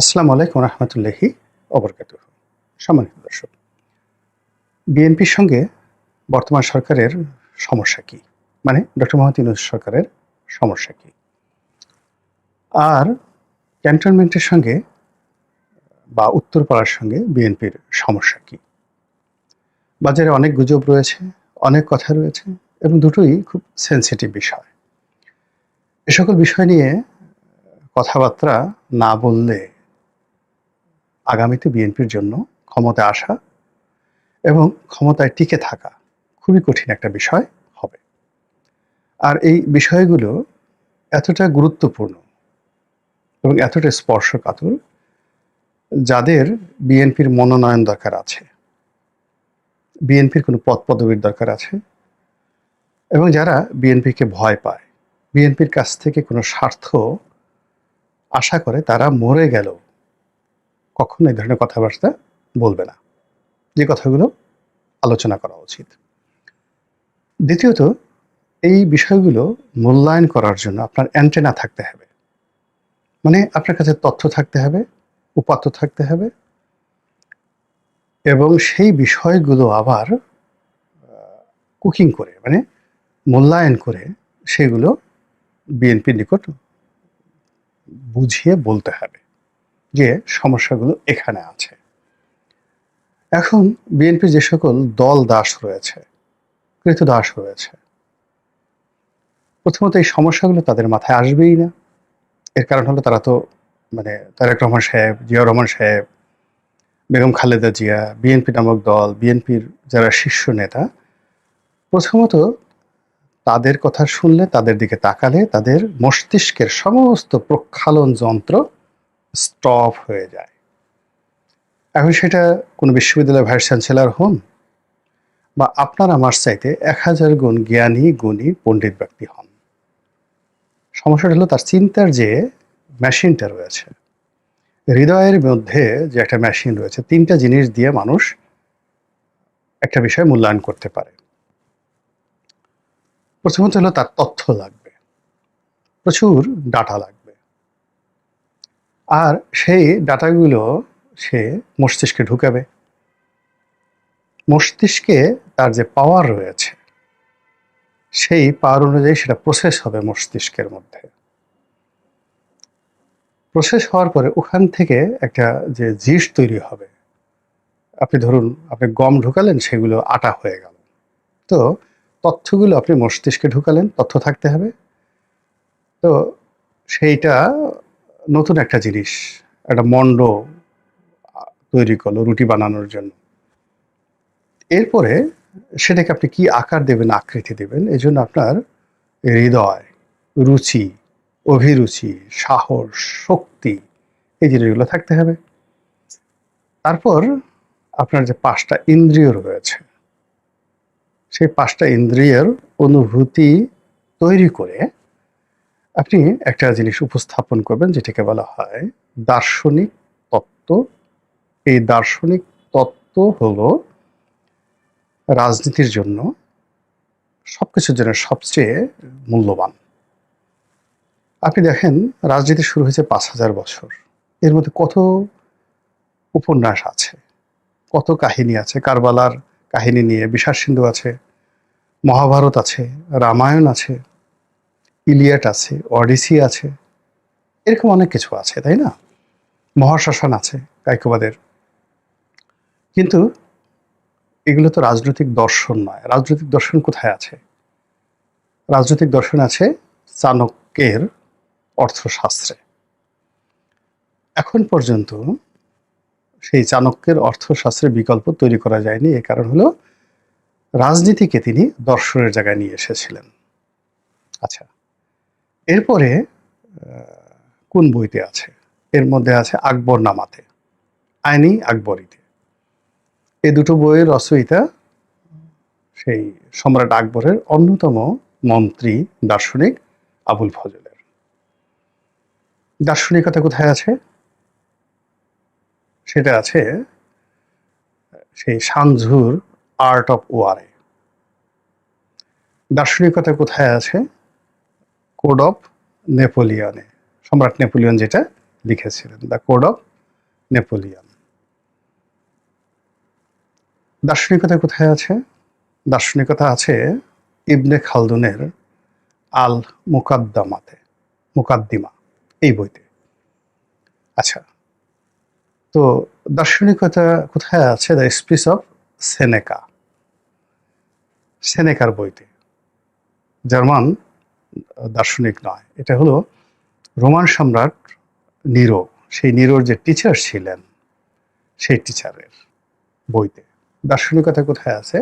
আসসালামু আলাইকুম রহমতুল্লাহি অবরকাত সম্মানিত দর্শক, বিএনপির সঙ্গে বর্তমান সরকারের সমস্যা কি? মানে ডক্টর মোহাম্মদ ইউনুস সরকারের সমস্যা কি? আর ক্যান্টনমেন্টের সঙ্গে বা উত্তরপাড়ার সঙ্গে বিএনপির সমস্যা কি? বাজারে অনেক গুজব রয়েছে, অনেক কথা রয়েছে এবং দুটোই খুব সেন্সিটিভ বিষয়। এ সকল বিষয় নিয়ে কথাবার্তা না বললে আগামীতে বিএনপির জন্য ক্ষমতায় আসা এবং ক্ষমতায় টিকে থাকা খুবই কঠিন একটা বিষয় হবে। আর এই বিষয়গুলো এতটা গুরুত্বপূর্ণ এবং এতটা স্পর্শকাতর যাদের বিএনপির মনোনয়ন দরকার আছে, বিএনপির কোনো পদ পদবীর দরকার আছে এবং যারা বিএনপিকে ভয় পায়, বিএনপির কাছ থেকে কোনো স্বার্থ আশা করে তারা মরে গেল কখনো এই ধরনের কথাবার্তা বলবে না। যে কথাগুলো আলোচনা করা উচিত। দ্বিতীয়ত, এই বিষয়গুলো মূল্যায়ন করার জন্য আপনার অ্যান্টেনা থাকতে হবে। মানে আপনার কাছে তথ্য থাকতে হবে, উপাত্ত থাকতে হবে এবং সেই বিষয়গুলো আবার কুকিং করে মানে মূল্যায়ন করে সেগুলো বিএনপির নিকট বুঝিয়ে বলতে হবে। যে সমস্যাগুলো এখানে আছে। এখন বিএনপি যে সকল দল দাস রয়েছে, কৃত দাস রয়েছে, প্রথমত এই সমস্যাগুলো তাদের মাথায় আসবেই না। এর কারণ হলো তারা তো মানে তারেক রহমান সাহেব, জিয়াউর রহমান সাহেব, বেগম খালেদা জিয়া, বিএনপি নামক দল, বিএনপির যারা শীর্ষ নেতা, প্রথমত তাদের কথা শুনলে তাদের দিকে তাকালে তাদের মস্তিষ্কের সমস্ত প্রক্ষালন যন্ত্র স্টপ হয়ে যায়। এখন সেটা কোনো বিশ্ববিদ্যালয়ের ভাইস চ্যান্সেলর হন বা আপনার আমার চাইতে এক হাজার গুণ জ্ঞানী, গুণী, পণ্ডিত ব্যক্তি হন। সমস্যাটা হলো তার চিন্তার যে মেশিনটা রয়েছে, হৃদয়ের মধ্যে যে একটা মেশিন রয়েছে, তিনটা জিনিস দিয়ে মানুষ একটা বিষয় মূল্যায়ন করতে পারে। প্রথমত হলো তার তথ্য লাগবে। প্রচুর ডাটা লাগবে। আর সেই ডাটাগুলো সে মস্তিষ্কে ঢুকাবে। মস্তিষ্কে তার যে পাওয়ার রয়েছে, সেই পাওয়ার অনুযায়ী সেটা প্রসেস হবে মস্তিষ্কের মধ্যে। প্রসেস হওয়ার পরে ওখান থেকে একটা যে জিস তৈরি হবে। আপনি ধরুন, আপনি গম ঢুকালেন, সেগুলো আটা হয়ে গেল। তো তথ্যগুলো আপনি মস্তিষ্কে ঢুকালেন, তথ্য থাকতে হবে। তো সেইটা নতুন একটা জিনিস, একটা মণ্ড তৈরি করল রুটি বানানোর জন্য। এরপরে সেটাকে আপনি কি আকার দেবেন, আকৃতি দেবেন, এই জন্য আপনার হৃদয়, রুচি, অভিরুচি, সাহস, শক্তি, এই জিনিসগুলো থাকতে হবে। তারপর আপনার যে পাঁচটা ইন্দ্রিয় রয়েছে, সেই পাঁচটা ইন্দ্রিয়ের অনুভূতি তৈরি করে আপনি একটা জিনিস উপস্থাপন করবেন যেটাকে বলা হয় দার্শনিক তত্ত্ব। এই দার্শনিক তত্ত্ব হলো রাজনীতির জন্য সবকিছুর জন্য সবচেয়ে মূল্যবান। আপনি দেখেন, রাজনীতি শুরু হয়েছে পাঁচ হাজার বছর। এর মধ্যে কত উপন্যাস আছে, কত কাহিনী আছে, কারবালার কাহিনী নিয়ে বিশাস সিন্ধু আছে, মহাভারত আছে, রামায়ণ আছে ইলিয়াট আছে অডিসি আছে, এরকম অনেক কিছু আছে, তাই না? মহাশ্মশান আছে, কাইকোবাদের। কিন্তু এগুলো তো রাজনৈতিক দর্শন নয়। রাজনৈতিক দর্শন কোথায় আছে? রাজনৈতিক দর্শন আছে চাণক্যের অর্থশাস্ত্রে। এখন পর্যন্ত সেই চাণক্যের অর্থশাস্ত্রের বিকল্প তৈরি করা যায়নি এর কারণ হলো রাজনীতিকে তিনি দর্শনের জায়গায় নিয়ে এসেছিলেন। আচ্ছা এরপরে কোন বইতে আছে? এর মধ্যে আছে আকবর নামাতে আইনি আকবরীতে। এই দুটো বইয়ের রচয়িতা সেই সম্রাট আকবরের অন্যতম মন্ত্রী দার্শনিক আবুল ফজলের। দার্শনিকতা কোথায় আছে? সেটা আছে সেই সানঝুর আর্ট অফ ওয়ারে। দার্শনিকতা কোথায় আছে? কোড অফ নেপোলিয়নে, সম্রাট নেপোলিয়ন যেটা লিখেছিলেন, দ্য কোড অফ নেপোলিয়ন। দার্শনিকতা কোথায় আছে? দার্শনিকতা আছে ইবনে খালদুনের আল মুকাদ্দামাতে, মুকাদ্দিমা, এই বইতে। আচ্ছা তো দার্শনিকতা কোথায় আছে? দ্য স্পিচ অফ সেনেকা, সেনেকার বইতে। জার্মান দার্শনিক নয়। এটা হলো রোমান সম্রাট নিরো। সেই নিরোর যে টিচার ছিলেন, সেই টিচারের বইতে। দার্শনিকতা কোথায় আছে?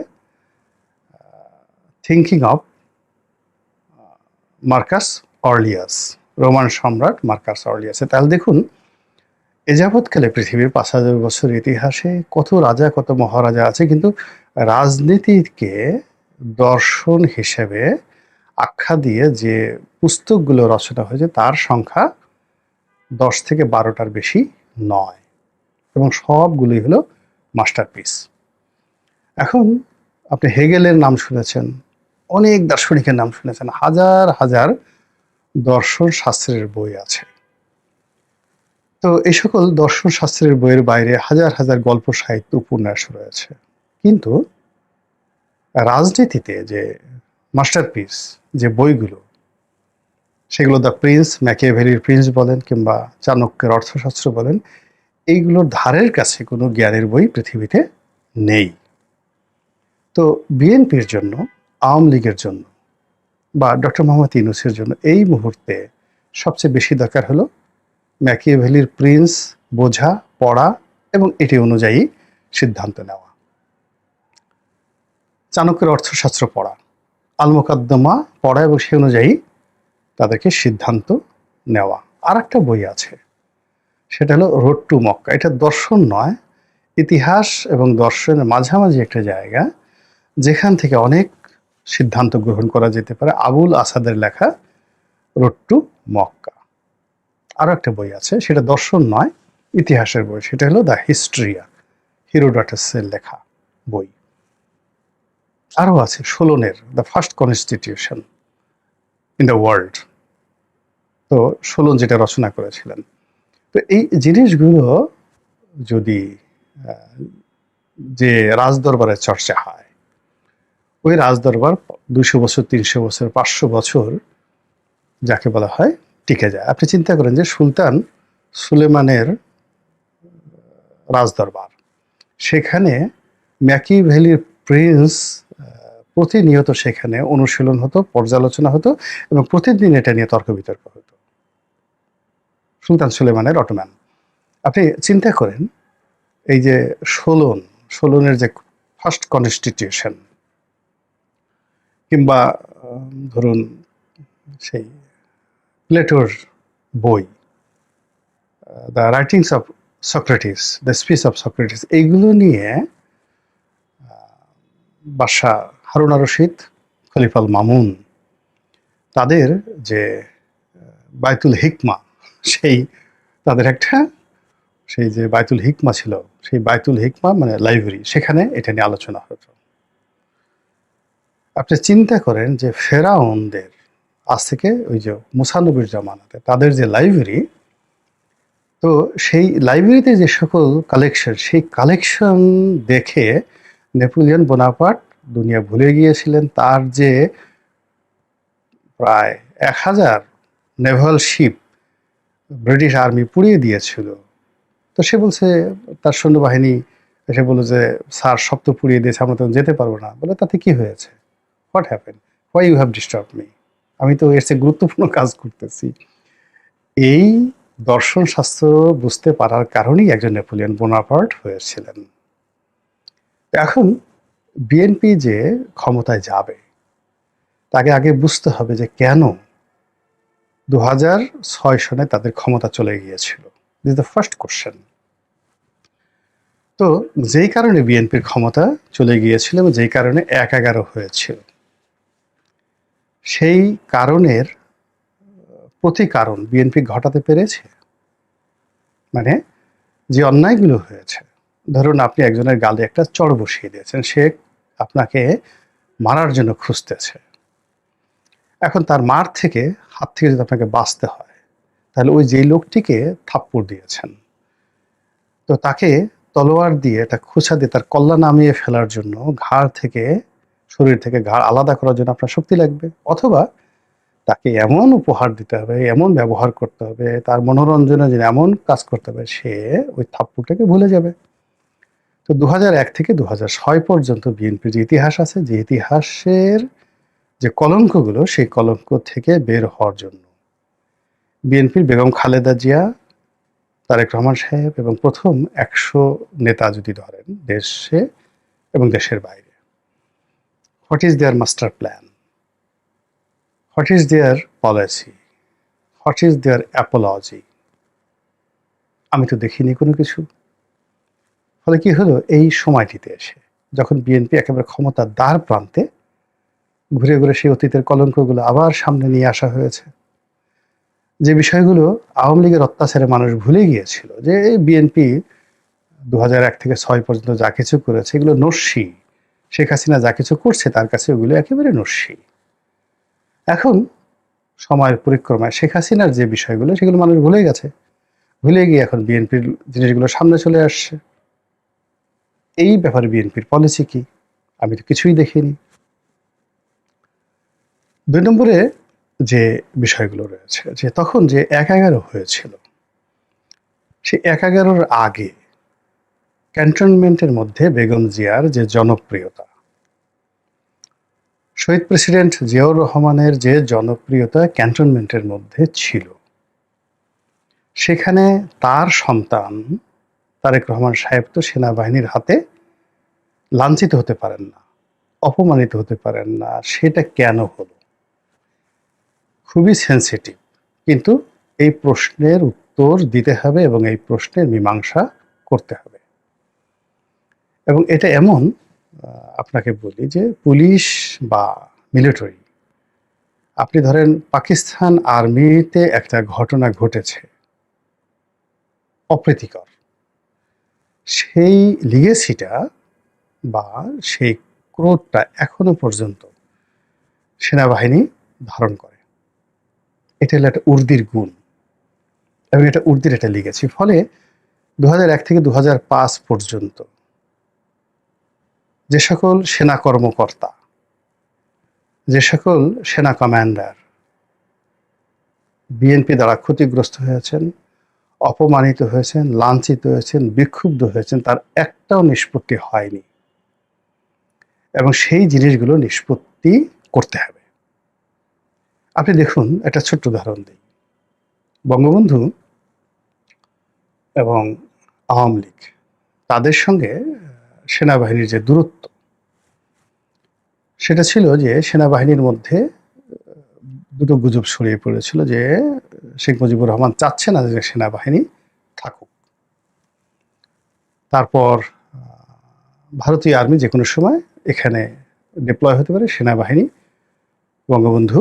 Thinking of Marcus Aurelius, Roman সম্রাট মার্কাস অর্লিয়াসে। তাহলে দেখুন, এ যাবৎকালে পৃথিবীর পাঁচ হাজার বছর ইতিহাসে কত রাজা, কত মহারাজা আছে, কিন্তু রাজনীতিকে দর্শন হিসেবে আখ্যা দিয়ে যে পুস্তকগুলো রচনা হয়েছে, তার সংখ্যা দশ থেকে বারোটার বেশি নয় এবং সবগুলোই হলো মাস্টারপিস। এখন আপনি হেগেলের নাম শুনেছেন, অনেক দার্শনিকের নাম শুনেছেন, হাজার হাজার দর্শন শাস্ত্রের বই আছে। তো এই সকল দর্শন শাস্ত্রের বইয়ের বাইরে হাজার হাজার গল্প, সাহিত্য, উপন্যাস রয়েছে। কিন্তু রাজনীতিতে যে মাস্টারপিস যে বইগুলো, সেগুলো দ্য প্রিন্স ম্যাকিয়াভেলির প্রিন্স বলেন কিংবা চাণক্যের অর্থশাস্ত্র বলেন, এইগুলোর ধারের কাছে কোনো জ্ঞানের বই পৃথিবীতে নেই। তো বিএনপির জন্য, আওয়ামী লীগের জন্য বা ডক্টর মোহাম্মদ ইউনুসের জন্য এই মুহূর্তে সবচেয়ে বেশি দরকার হলো ম্যাকিয়াভেলির প্রিন্স বোঝা, পড়া এবং এটি অনুযায়ী সিদ্ধান্ত নেওয়া। চাণক্যের অর্থশাস্ত্র পড়া। আল মোকাদ্দমা পড়া এবং সে অনুযায়ী তাদেরকে সিদ্ধান্ত নেওয়া। আর একটা বই আছে, সেটা হলো রোড টু মক্কা। এটা দর্শন নয়, ইতিহাস এবং দর্শনের মাঝামাঝি একটা জায়গা, যেখান থেকে অনেক সিদ্ধান্ত গ্রহণ করা যেতে পারে। আবুল আসাদের লেখা রোড টু মক্কা। আরও একটা বই আছে, সেটা দর্শন নয়, ইতিহাসের বই। সেটা হলো দ্য হিস্ট্রিয়া, হিরোডাটাসের লেখা বই। আরও আছে সোলনের the first constitution in the world তো সোলন যেটা রচনা করেছিলেন। তো এই জিনিসগুলো যদি যে রাজদরবারে চর্চা হয়, ওই রাজদরবার দুশো বছর, তিনশো বছর, পাঁচশো বছর যাকে বলা হয় টিকে যায়। আপনি চিন্তা করেন যে সুলতান সুলেমানের রাজদরবার। সেখানে ম্যাকি ভ্যালির প্রিন্স প্রতিনিয়ত সেখানে অনুশীলন হতো, পর্যালোচনা হতো এবং প্রতিদিন এটা নিয়ে তর্ক বিতর্ক হতো। সুলতান সুলেমানের অটোম্যান আপনি চিন্তা করেন, এই যে সোলন সোলনের যে ফার্স্ট কনস্টিটিউশন কিংবা ধরুন সেই প্লেটোর বই the writings of Socrates, the speech of Socrates, এইগুলো নিয়ে বাদশাহ হারুন রশিদ খলিফাল মামুন, তাদের যে বায়তুল হিকমা, সেই তাদের একটা, সেই যে বায়তুল হিকমা ছিল, সেই বায়তুল হিকমা মানে লাইব্রেরি, সেখানে এটা নিয়ে আলোচনা হতো। আপনি চিন্তা করেন যে ফেরাউনদের, আজ থেকে ওই যে মুসানবির জামানাতে, তাদের যে লাইব্রেরি, তো সেই লাইব্রেরিতে যে সকল কালেকশন সেই কালেকশন দেখে নেপোলিয়ন বোনাপার্ট দুনিয়া ভুলে গিয়েছিলেন, তার যে প্রায় এক হাজার নেভাল শিপ ব্রিটিশ আর্মি পুড়িয়ে দিয়েছিল। তো সে বলছে, তার সৈন্যবাহিনী এসে বলল যে, স্যার, সব তো পুড়িয়ে দিয়েছে, আমরা তো যেতে পারব না। বলে, তাতে কি হয়েছে? What happen why you have disturb me আমি তো এর গুরুত্বপূর্ণ কাজ করতেছি। এই দর্শন শাস্ত্র বুঝতে পারার কারণেই একজন নেপোলিয়ন বোনাপার্ট হয়েছিলেন। এখন বিএনপি যে ক্ষমতায় যাবে, তাকে আগে বুঝতে হবে যে কেন দু হাজার ছয় সনে তাদের ক্ষমতা চলে গিয়েছিল। দিস দ্য ফার্স্ট কোশ্চেন তো যেই কারণে বিএনপির ক্ষমতা চলে গিয়েছিল এবং যেই কারণে এক এগারো হয়েছিল, সেই কারণের প্রতিকারণ বিএনপি ঘটাতে পেরেছে? মানে যে অন্যায়গুলো হয়েছে ধরুন আপনি একজনের গালে একটা চড় বসিয়ে দিয়েছেন, সে আপনাকে মারার জন্য খুঁজতেছে। এখন তার মার থেকে, হাত থেকে যদি আপনাকে বাঁচতে হয়, তাহলে ওই যেই লোকটিকে থাপ্পড় দিয়েছেন। তো তাকে তলোয়ার দিয়ে, একটা খোঁচা দিয়ে তার কল্লা নামিয়ে ফেলার জন্য ঘাড় থেকে, শরীর থেকে ঘাড় আলাদা করার জন্য আপনার শক্তি লাগবে। অথবা তাকে এমন উপহার দিতে হবে, এমন ব্যবহার করতে হবে, তার মনোরঞ্জনের জন্য এমন কাজ করতে হবে, সে ওই থাপ্পড়টাকে ভুলে যাবে। তো দু থেকে দু পর্যন্ত বিএনপির যে ইতিহাস আছে, যে ইতিহাসের যে কলঙ্কগুলো, সেই কলঙ্ক থেকে বের হওয়ার জন্য বিএনপির বেগম খালেদা জিয়া, তারেক রহমান সাহেব এবং প্রথম একশো নেতা যদি ধরেন দেশে এবং দেশের বাইরে। What is their master plan what is their policy what is their apology আমি তো দেখিনি কোনো কিছু। ফলে কি হলো? এই সময়টিতে এসে যখন বিএনপি একেবারে ক্ষমতার দ্বার প্রান্তে ঘুরে ঘুরে সেই অতীতের কলঙ্কগুলো আবার সামনে নিয়ে আসা হয়েছে, যে বিষয়গুলো আওয়ামী লীগের অত্যাচারে মানুষ ভুলে গিয়েছিল, যে বিএনপি দু এক থেকে ছয় পর্যন্ত যা কিছু করেছে, এগুলো নস্যি, শেখ হাসিনা যা কিছু করছে তার কাছে ওগুলো একেবারে নস্যি। এখন সময়ের পরিক্রমায় শেখ হাসিনার যে বিষয়গুলো, সেগুলো মানুষ ভুলে গেছে। ভুলে গিয়ে এখন বিএনপির জিনিসগুলো সামনে চলে আসছে। এই ব্যাপারে বিএনপির পলিসি কি? আমি তো কিছুই দেখিনি। দুই নম্বরে যে বিষয়গুলো রয়েছে, যে তখন যে এক এগারো হয়েছিল সে এক এগারোর আগে ক্যান্টনমেন্টের মধ্যে বেগম জিয়ার যে জনপ্রিয়তা, শহীদ প্রেসিডেন্ট জিয়াউর রহমানের যে জনপ্রিয়তা ক্যান্টনমেন্টের মধ্যে ছিল, সেখানে তার সন্তান তারেক রহমান সাহেব তো সেনাবাহিনীর হাতে লাঞ্ছিত হতে পারেন না, অপমানিত হতে পারেন না। সেটা কেন হলো? খুবই সেন্সিটিভ কিন্তু এই প্রশ্নের উত্তর দিতে হবে এবং এই প্রশ্নের মীমাংসা করতে হবে। এবং এটা এমন আপনাকে বলি যে পুলিশ বা মিলিটারি আপনি ধরেন পাকিস্তান আর্মিতে একটা ঘটনা ঘটেছে, অপ্রীতিকর। সেই লিগেসিটা বা সেই ক্রোধটা এখনও পর্যন্ত সেনাবাহিনী ধারণ করে। এটা হলো একটা উর্দির গুণ এবং এটা উর্দির এটা লিখেছি ফলে দু এক থেকে দু হাজার পাঁচ পর্যন্ত যে সকল সেনা কর্মকর্তা, যে সকল সেনা কমান্ডার বিএনপি দ্বারা ক্ষতিগ্রস্ত হয়েছেন অপমানিত হয়েছেন, লাঞ্ছিত হয়েছেন, বিক্ষুব্ধ হয়েছেন, তার একটাও নিষ্পত্তি হয়নি। এবং সেই জিনিসগুলো নিষ্পত্তি করতে হবে। আপনি দেখুন, একটা ছোট্ট উদাহরণ দিই। বঙ্গবন্ধু এবং আওয়ামী লীগ, তাদের সঙ্গে সেনাবাহিনীর যে দূরত্ব, সেটা ছিল যে সেনাবাহিনীর মধ্যে দুটো গুজব ছড়িয়ে পড়েছিল যে শেখ মুজিবুর রহমান চাচ্ছে না যে সেনাবাহিনী থাকুক। তারপর ভারতীয় আর্মি যে কোনো সময় এখানে ডিপ্লয় হতে পারে, সেনাবাহিনী বঙ্গবন্ধু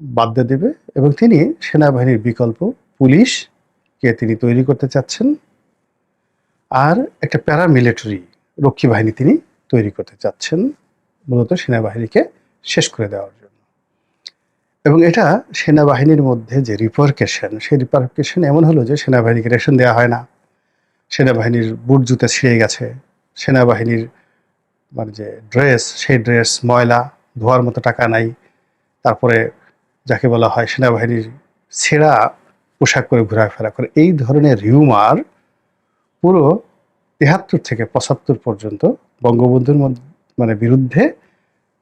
বাদ দেবে এবং তিনি সেনাবাহিনীর বিকল্প পুলিশকে তিনি তৈরি করতে চাচ্ছেন আর একটা প্যারামিলিটারি রক্ষী বাহিনী তিনি তৈরি করতে চাচ্ছেন। মূলত সেনাবাহিনীকে শেষ করে দেওয়ার এবং এটা সেনাবাহিনীর মধ্যে যে রিপার্কেশন সেই রিপার্কেশন এমন হলো যে সেনাবাহিনীকে রেশন দেওয়া হয় না। সেনাবাহিনীর বুট জুতে ছিঁড়ে গেছে। সেনাবাহিনীর মানে যে ড্রেস সেই ড্রেস ময়লা, ধোয়ার মতো টাকা নাই। তারপরে যাকে বলা হয় সেনাবাহিনীর ছেঁড়া পোশাক করে ঘোরাফেরা করে। এই ধরনের রিউমার পুরো তেহাত্তর থেকে পঁচাত্তর পর্যন্ত বঙ্গবন্ধুর মানে বিরুদ্ধে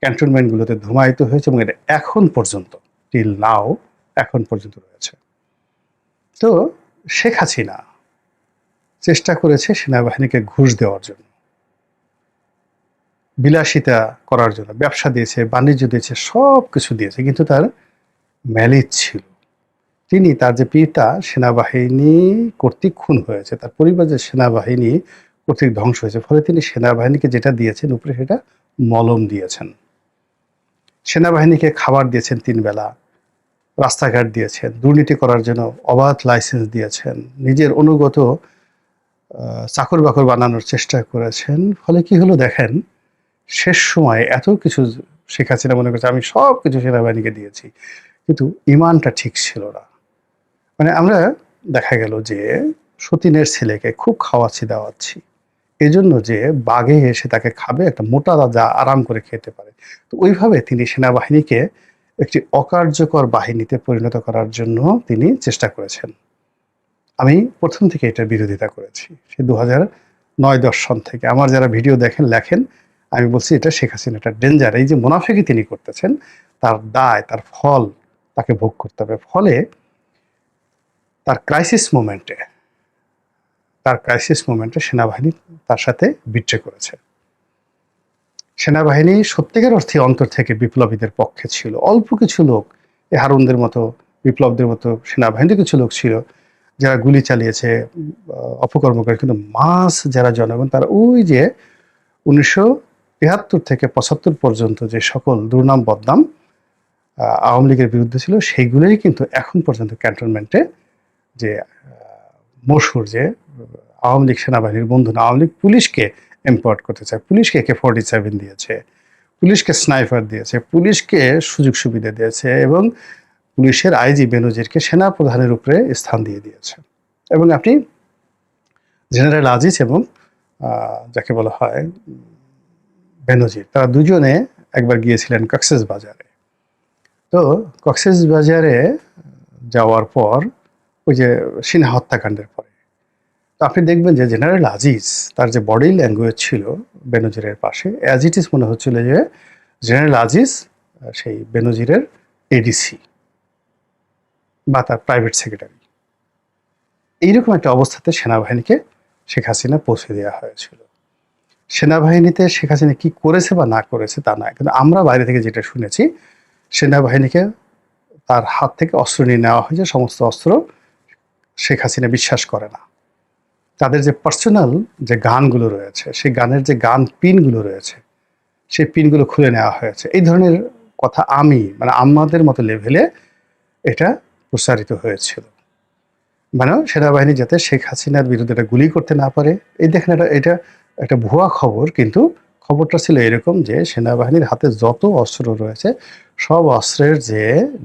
ক্যান্টনমেন্টগুলোতে ধুমায়িত হয়েছে এবং এটা এখন পর্যন্ত। টিল নাও এখন পর্যন্ত রয়েছে। তো শেখ হাসিনা চেষ্টা করেছে সেনাবাহিনীকে ঘুষ দেওয়ার জন্য। বিলাসিতা করার জন্য, ব্যবসা দিয়েছে, বাণিজ্য দিয়েছে সব কিছু দিয়েছে, কিন্তু তার ম্যালিজ ছিল। তিনি তার যে পিতা সেনাবাহিনী কর্তৃক খুন হয়েছে, তার পরিবার যে সেনাবাহিনী কর্তৃক ধ্বংস হয়েছে, ফলে তিনি সেনাবাহিনীকে যেটা দিয়েছেন, উপরে সেটা মলম দিয়েছেন। সেনাবাহিনীকে খাবার দিয়েছেন তিন বেলা, রাস্তাঘাট দিয়েছেন, দুর্নীতি করার জন্য অবাধ লাইসেন্স দিয়েছেন, নিজের অনুগত চাকর বাকর বানানোর চেষ্টা করেছেন। ফলে কি হলো দেখেন, শেষ সময় এত কিছু শেখ হাসিনা মনে করছে, আমি সব কিছু সেনাবাহিনীকে দিয়েছি, কিন্তু ইমানটা ঠিক ছিল না। মানে আমরা দেখা গেল যে সতীনের ছেলেকে খুব খাওয়াচ্ছি, দাওয়াচ্ছি। এই জন্য যে বাঘে এসে তাকে খাবে, একটা মোটা রাজা আরাম করে খেতে পারে। তো ওইভাবে তিনি সেনাবাহিনীকে একটি অকার্যকর বাহিনীতে পরিণত করার জন্য তিনি চেষ্টা করেছেন। আমি প্রথম থেকে এটার বিরোধিতা করেছি। সে দু নয় দশ সন থেকে আমার যারা ভিডিও দেখেন, লেখেন, আমি বলছি এটা শেখ হাসিনা একটা ডেঞ্জার। এই যে মুনাফেকি তিনি করতেছেন, তার দায়, তার ফল তাকে ভোগ করতে হবে। ফলে তার ক্রাইসিস মোমেন্টে তার ক্রাইসিস মোমেন্টে সেনাবাহিনী তার সাথে বিট্রে করেছে। সেনাবাহিনী সত্যিকার অর্থে অন্তর থেকে বিপ্লবীদের পক্ষে ছিল। অল্প কিছু লোক, এ হারুনদের মতো, বিপ্লবদের মতো সেনাবাহিনীর কিছু লোক ছিল, যারা গুলি চালিয়েছে অপকর্ম করে কিন্তু মাস যারা জনগণ, তারা ওই যে উনিশশো তিয়াত্তর থেকে পঁচাত্তর পর্যন্ত যে সকল দুর্নাম, বদনাম আওয়ামী লীগের বিরুদ্ধে ছিল, সেইগুলোই কিন্তু এখন পর্যন্ত ক্যান্টনমেন্টে যে মশুর যে, আওয়ামী লীগ সেনাবাহিনীর বন্ধু না, আওয়ামী লীগ পুলিশকে এম্পাওয়ার্ড করতে চায় পুলিশকে কে ফর্টি সেভেন দিয়েছে, পুলিশকে স্নাইপার দিয়েছে, পুলিশকে সুযোগ সুবিধা দিয়েছে এবং পুলিশের আইজি বেনজিরকে সেনা প্রধানের উপরে স্থান দিয়ে দিয়েছে। এবং আপনি জেনারেল আজিজ এবং যাকে বলা হয়, বেনজির, তারা দুজনে একবার গিয়েছিলেন কক্সেস বাজারে। তো কক্সেস বাজারে যাওয়ার পর ওই যে সিনহা হত্যাকাণ্ডের পরে। তো আপনি দেখবেন যে জেনারেল আজিজ, তার যে বডি ল্যাঙ্গুয়েজ ছিল বেনজিরের পাশে অ্যাজ ইট ইজ মনে হচ্ছিল যে জেনারেল আজিজ সেই বেনজিরের এডিসি বা তার প্রাইভেট সেক্রেটারি এইরকম একটা অবস্থাতে সেনাবাহিনীকে শেখ হাসিনা পৌঁছে দেওয়া হয়েছিল। সেনাবাহিনীতে শেখ হাসিনা কী করেছে বা না করেছে তা নয়, কিন্তু আমরা বাইরে থেকে যেটা শুনেছি, সেনাবাহিনীকে তার হাত থেকে অস্ত্র নিয়ে নেওয়া হয়েছে, সমস্ত অস্ত্র শেখ হাসিনা বিশ্বাস করে না। তাদের যে পার্সোনাল যে গানগুলো রয়েছে, সেই গানের যে গান পিনগুলো রয়েছে, সেই পিনগুলো খুলে নেওয়া হয়েছে। এই ধরনের কথা আমি মানে আমাদের মতো লেভেলে এটা প্রসারিত হয়েছিল। মানে সেনাবাহিনী যাতে শেখ হাসিনার বিরুদ্ধে এটা গুলি করতে না পারে, এই দেখেন এটা এটা একটা ভুয়া খবর, কিন্তু খবরটা ছিল এরকম যে সেনাবাহিনীর হাতে যত অস্ত্র রয়েছে, সব অস্ত্রের যে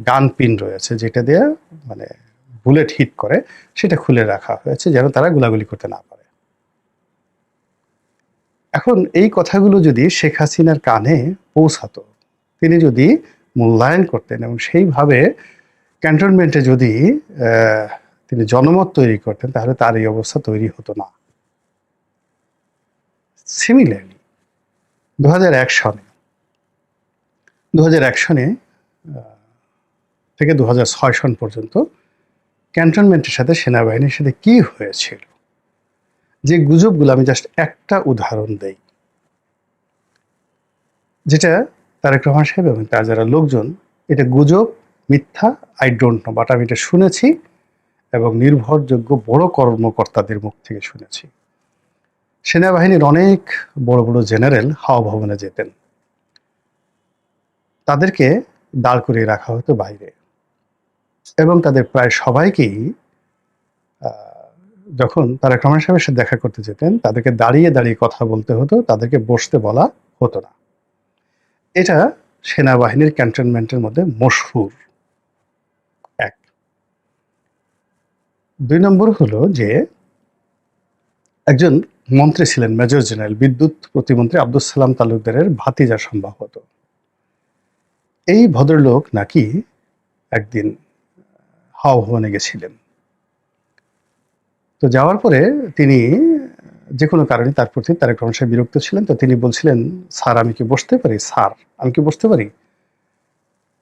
গান পিন রয়েছে, যেটা দিয়ে মানে বুলেট হিট করে, সেটা খুলে রাখা হয়েছে যেন তারা গোলাগুলি করতে না পারে। এখন এই কথাগুলো যদি শেখ হাসিনার কানে পৌঁছাতো, তিনি যদি মূল্যায়ন করতেন এবং সেইভাবে ক্যান্টনমেন্টে যদি তিনি জনমত তৈরি করতেন, তাহলে তার এই অবস্থা তৈরি হতো না। সিমিলারলি দু হাজার এক সনে দু হাজার এক সনে থেকে দু হাজার ছয় সন পর্যন্ত ক্যান্টনমেন্টের সাথে সেনাবাহিনীর সাথে কি হয়েছিল? যে গুজবগুলো আমি জাস্ট একটা উদাহরণ দেই। যেটা তারেক রহমান সাহেব এবং তার যারা লোকজন, এটা গুজব, মিথ্যা আই ডোন্ট নো বাট আমি এটা শুনেছি এবং নির্ভরযোগ্য বড় কর্মকর্তাদের মুখ থেকে শুনেছি। সেনাবাহিনীর অনেক বড় বড় জেনারেল হাওয়া ভবনে যেতেন। তাদেরকে দাঁড় করিয়ে রাখা হতো বাইরে। এবং তাদের প্রায় সবাইকেই যখন তারা রহমান সাহেবের সাথে দেখা করতে যেতেন, তাদেরকে দাঁড়িয়ে দাঁড়িয়ে কথা বলতে হতো, তাদেরকে বসতে বলা হতো না। এটা সেনাবাহিনীর ক্যান্টনমেন্টের মধ্যে মশহুর এক। দুই নম্বর হলো যে, একজন মন্ত্রী ছিলেন, মেজর জেনারেল, বিদ্যুৎ প্রতিমন্ত্রী আব্দুল সালাম তালুকদারের ভাতিজা সম্ভবত। এই ভদ্রলোক নাকি একদিন ভবনে গেছিলেন। তো যাওয়ার পরে তিনি যে কোনো কারণে তার প্রতি তারেক রহমান সাহেব বিরক্ত ছিলেন, তো তিনি বলছিলেন, স্যার, আমি কি বসতে পারি? স্যার, আমি কি বসতে পারি?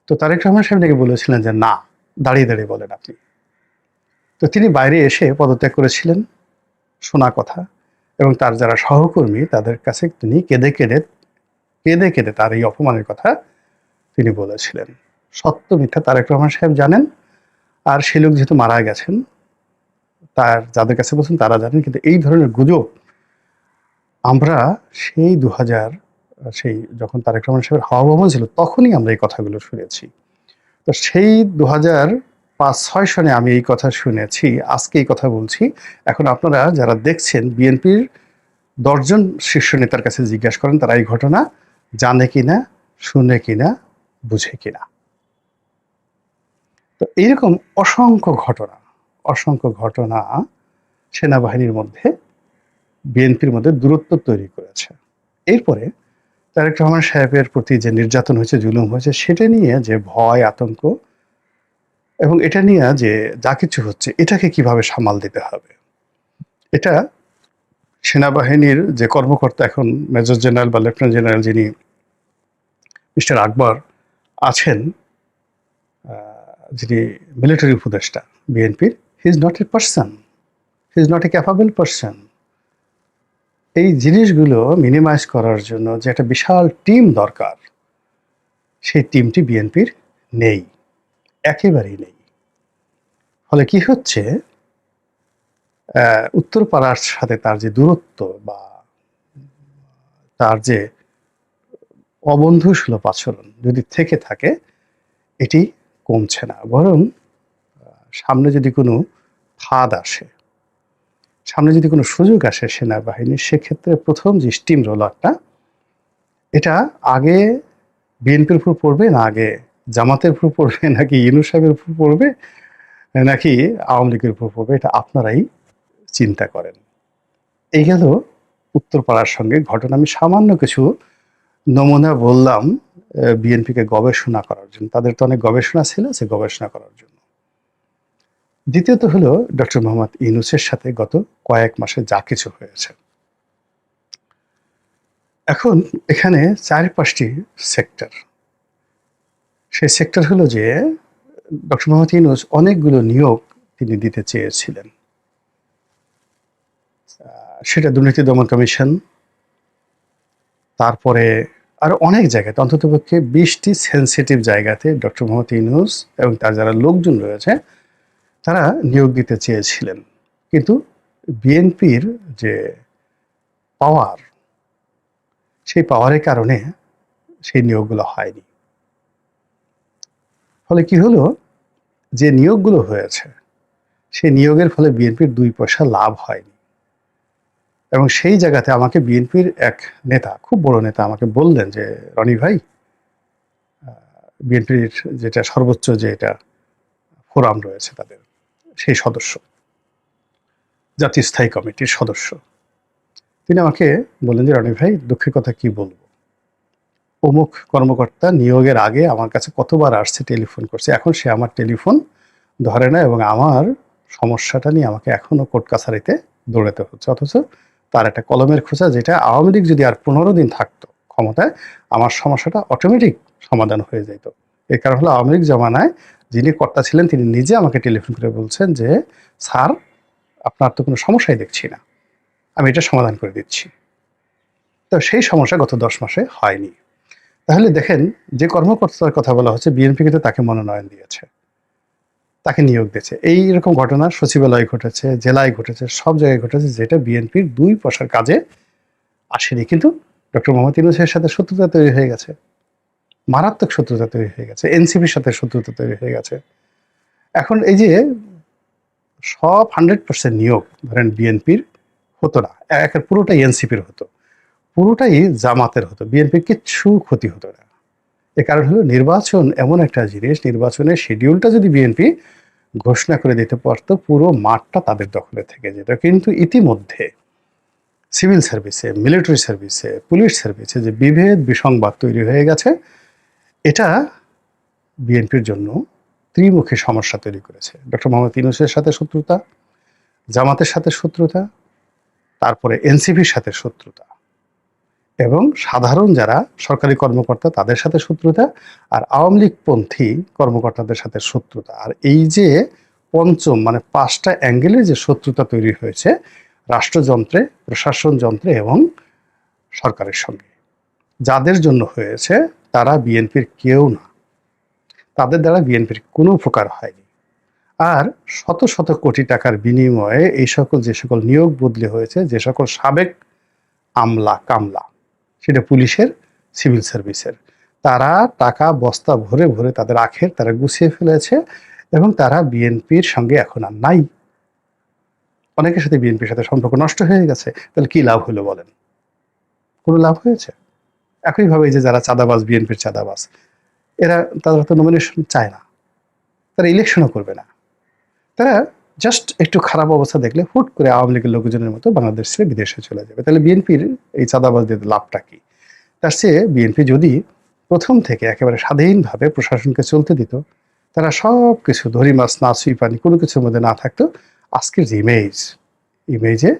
তো তারেক রহমান সাহেব নাকি বলেছিলেন যে, না, দাঁড়িয়ে দাঁড়িয়ে বলেন আপনি। তো তিনি বাইরে এসে পদত্যাগ করেছিলেন, শোনা কথা, এবং তার যারা সহকর্মী, তাদের কাছে তিনি কেঁদে কেঁদে কেঁদে কেঁদে তার এই অপমানের কথা তিনি বলেছিলেন। সত্য মিথ্যা তারেক রহমান সাহেব জানেন আর সে লোক যেহেতু মারা গেছেন, তার যাদের কাছে বলছেন তারা জানেন, কিন্তু এই ধরনের গুজব আমরা সেই দু হাজার সেই যখন তারেক রহমান সাহেবের হাওয়া ভবন ছিল, তখনই আমরা এই কথাগুলো শুনেছি। তো সেই দু হাজার পাঁচ, ছয় সনে আমি এই কথা শুনেছি, আজকে এই কথা বলছি। এখন আপনারা যারা দেখছেন, বিএনপির দশজন শীর্ষ নেতার কাছে জিজ্ঞাসা করেন, তারা এই ঘটনা জানে কিনা, শুনে কিনা, বুঝে কিনা। তো এইরকম অসংখ্য ঘটনা অসংখ্য ঘটনা সেনাবাহিনীর মধ্যে, বিএনপির মধ্যে দূরত্ব তৈরি করেছে। এরপরে তারেক রহমান সাহেবের প্রতি যে নির্যাতন হয়েছে, জুলুম হয়েছে, সেটা নিয়ে যে ভয়, আতঙ্ক এবং এটা নিয়ে যে যা কিছু হচ্ছে, এটাকে কীভাবে সামাল দিতে হবে? এটা সেনাবাহিনীর যে কর্মকর্তা এখন মেজর জেনারেল বা লেফটেন্যান্ট জেনারেল যিনি মিস্টার আকবর আছেন যিনি মিলিটারি উপদেষ্টা বিএনপির he is not a person he is not a capable person এই জিনিসগুলো মিনিমাইজ করার জন্য যে একটা বিশাল টিম দরকার সেই টিমটি বিএনপির নেই একেবারেই নেই। ফলে কি হচ্ছে? আহ, উত্তরপাড়ার সাথে তার যে দূরত্ব বা তার যে অবন্ধু সুলভ আচরণ যদি থেকে থাকে এটি কমছে না, বরং সামনে যদি কোনো ফাঁদ আসে, সামনে যদি কোনো সুযোগ আসে সেনাবাহিনীর, সেক্ষেত্রে প্রথম যে স্টিম রোলারটা এটা আগে বিএনপির উপর পড়বে না আগে জামাতের উপর পড়বে, নাকি ইনু সাহেবের উপর পড়বে, নাকি আওয়ামী লীগের উপর পড়বে, এটা আপনারাই চিন্তা করেন। এই গেল উত্তরপাড়ার সঙ্গে ঘটনা। আমি সামান্য কিছু নমুনা বললাম বিএনপিকে গবেষণা করার জন্য। তাদের তো অনেক গবেষণা ছিল সে গবেষণা করার জন্য। দ্বিতীয়ত হলো ডক্টর মোহাম্মদ ইউনুসের সাথে গত কয়েক মাসে যা কিছু হয়েছে। এখন এখানে চার পাঁচটি সেক্টর। সেই সেক্টর হলো যে ডক্টর মোহাম্মদ ইউনুস অনেকগুলো নিয়োগ তিনি দিতে চেয়েছিলেন। সেটা দুর্নীতি দমন কমিশন, তারপরে আরও অনেক জায়গাতে অন্ততপক্ষে বিশটি সেন্সিটিভ জায়গাতে ডক্টর মোহাম্মদ ইউনুস এবং তার যারা লোকজন রয়েছে, তারা নিয়োগ দিতে চেয়েছিলেন। কিন্তু বিএনপির যে পাওয়ার সেই পাওয়ারের কারণে সেই নিয়োগগুলো হয়নি। ফলে কি হলো? যে নিয়োগগুলো হয়েছে, সেই নিয়োগের ফলে বিএনপির দুই পয়সা লাভ হয়নি। এবং সেই জায়গাতে আমাকে বিএনপির এক নেতা, খুব বড় নেতা, আমাকে বললেন যে, রনি ভাই বিএনপির যেটা সর্বোচ্চ যে এটা ফোরাম রয়েছে তাদের, সেই সদস্য, জাতীয় স্থায়ী কমিটির সদস্য, তিনি আমাকে বললেন যে, রনি ভাই, দুঃখের কথা কি বলব? অমুক কর্মকর্তা নিয়োগের আগে আমার কাছে কতবার আসছে, টেলিফোন করছে, এখন সে আমার টেলিফোন ধরে না এবং আমার সমস্যাটা নিয়ে আমাকে এখনও কোর্ট কাছারিতে দৌড়াতে হচ্ছে, অথচ তার একটা কলমের খোঁজা যেটা আওয়ামী লীগ যদি আর পনেরো দিন থাকতো ক্ষমতায়, আমার সমস্যাটা অটোমেটিক সমাধান হয়ে যেত। এর কারণ হলো আওয়ামী লীগ জমানায় যিনি কর্তা ছিলেন, তিনি নিজে আমাকে টেলিফোন করে বলছেন যে, স্যার, আপনার তো কোনো সমস্যাই দেখছি না। আমি এটা সমাধান করে দিচ্ছি। তো সেই সমস্যা গত দশ মাসে হয়নি। তাহলে দেখেন, যে কর্মকর্তার কথা বলা হচ্ছে, বিএনপি কিন্তু তাকে মনোনয়ন দিয়েছে। তাকে নিয়োগ দিয়েছে। এই রকম ঘটনা সচিবালয়ে ঘটেছে, জেলায় ঘটেছে, সব জায়গায় ঘটেছে, যেটা বিএনপির দুই পয়সার কাজে আসেনি। কিন্তু ডক্টর মোহাম্মদ ইউনুসের সাথে শত্রুতা তৈরি হয়ে গেছে। মারাত্মক শত্রুতা তৈরি হয়ে গেছে। এনসিপির সাথে শত্রুতা তৈরি হয়ে গেছে। এখন এই যে সব হান্ড্রেড পার্সেন্ট নিয়োগ ধরেন বিএনপির হতো না। একের পুরোটাই এনসিপির হতো। পুরোটাই জামাতের হতো। বিএনপির কিচ্ছু ক্ষতি হতো না। এর কারণ হলো নির্বাচন এমন একটা জিনিস, নির্বাচনের শিডিউলটা যদি বিএনপি ঘোষণা করে দিতে পারতো, পুরো মাঠটা তাদের দখলে থেকে যেত। কিন্তু ইতিমধ্যে সিভিল সার্ভিসে মিলিটারি সার্ভিসে পুলিশ সার্ভিসে যে বিভেদ, বিসংবাদ তৈরি হয়ে গেছে, এটা বিএনপির জন্য ত্রিমুখী সমস্যা তৈরি করেছে। ডক্টর মোহাম্মদ ইউনুসের সাথে শত্রুতা, জামাতের সাথে শত্রুতা, তারপরে এনসিপির সাথে শত্রুতা। এবং সাধারণ যারা সরকারি কর্মকর্তা, তাদের সাথে শত্রুতা আর আওয়ামী লীগপন্থী কর্মকর্তাদের সাথে শত্রুতা। আর এই যে পঞ্চম মানে পাঁচটা অ্যাঙ্গেলে যে শত্রুতা তৈরি হয়েছে, রাষ্ট্রযন্ত্রে, প্রশাসন যন্ত্রে এবং সরকারের সঙ্গে। যাদের জন্য হয়েছে, তারা বিএনপির কেউ না। তাদের দ্বারা বিএনপির কোনো উপকার হয়নি। আর শত শত কোটি টাকার বিনিময়ে এই সকল, যে সকল নিয়োগ বদলি হয়েছে, যে সকল সাবেক আমলা কামলা সেটা পুলিশের সিভিল সার্ভিসের। তারা টাকা, বস্তা ভরে ভরে তাদের আখের তারা গুছিয়ে ফেলেছে এবং তারা বিএনপির সঙ্গে এখন আর নাই। অনেকের সাথে বিএনপির সাথে সম্পর্ক নষ্ট হয়ে গেছে। তাহলে কি লাভ হলো বলেন? কোনো লাভ হয়েছে? একইভাবে যে যারা চাঁদাবাজ, বিএনপির চাঁদাবাজ, এরা তারা তো নমিনেশন চায় না। তারা ইলেকশনও করবে না। তারা জাস্ট একটু খারাপ অবস্থা দেখলে হুট করে আওয়ামী লীগের লোকজনের মতো বাংলাদেশ ছেড়ে বিদেশে চলে যাবে। তাহলে বিএনপির এই চাঁদাবাজদের লাভটা কি? তার চেয়ে বিএনপি যদি প্রথম থেকে একেবারে স্বাধীনভাবে প্রশাসনকে চলতে দিত, তারা সব কিছু ধরি মাছ, না সুই পানি, কোনো কিছুর মধ্যে না থাকতো, আজকের যে ইমেজ ইমেজে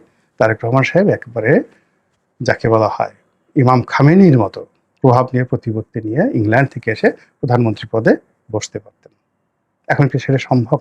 তারেক রহমান সাহেব একেবারে যাকে বলা হয় ইমাম খামেনির মতো প্রভাব নিয়ে, প্রতিপত্তি নিয়ে ইংল্যান্ড থেকে এসে প্রধানমন্ত্রী পদে বসতে পারতেন। এখন কি সেটা সম্ভব?